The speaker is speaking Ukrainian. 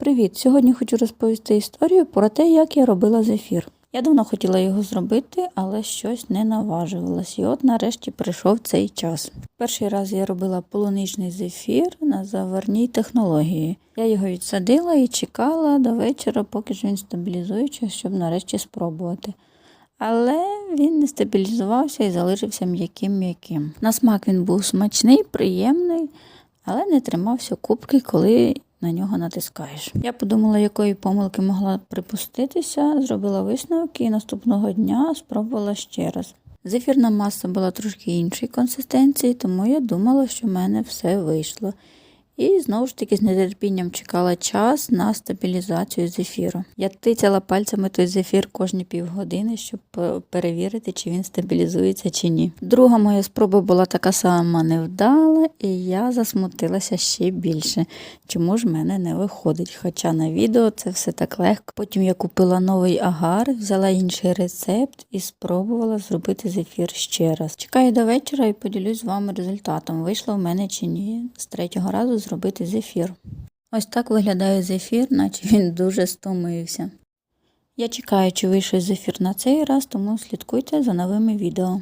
Привіт! Сьогодні хочу розповісти історію про те, як я робила зефір. Я давно хотіла його зробити, але щось не наважувалась. І от нарешті прийшов цей час. Перший раз я робила полуничний зефір на заварній технології. Я його відсадила і чекала до вечора, поки ж він стабілізується, щоб нарешті спробувати. Але він не стабілізувався і залишився м'яким-м'яким. На смак він був смачний, приємний, але не тримався кубки, коли на нього натискаєш. Я подумала, якої помилки могла припуститися, зробила висновки і наступного дня спробувала ще раз. Зефірна маса була трошки іншої консистенції, тому я думала, що в мене все вийшло. І знову ж таки з нетерпінням чекала час на стабілізацію зефіру. Я тицяла пальцями той зефір кожні півгодини, щоб е, перевірити, чи він стабілізується чи ні. Друга моя спроба була така сама невдала, і я засмутилася ще більше. Чому ж мене не виходить? Хоча на відео це все так легко. Потім я купила новий агар, взяла інший рецепт і спробувала зробити зефір ще раз. Чекаю до вечора і поділюсь з вами результатом, вийшло в мене чи ні. З третього разу зробити зефір. Ось так виглядає зефір, наче він дуже стомився. Я чекаю, чи вийшов зефір на цей раз, тому слідкуйте за новими відео.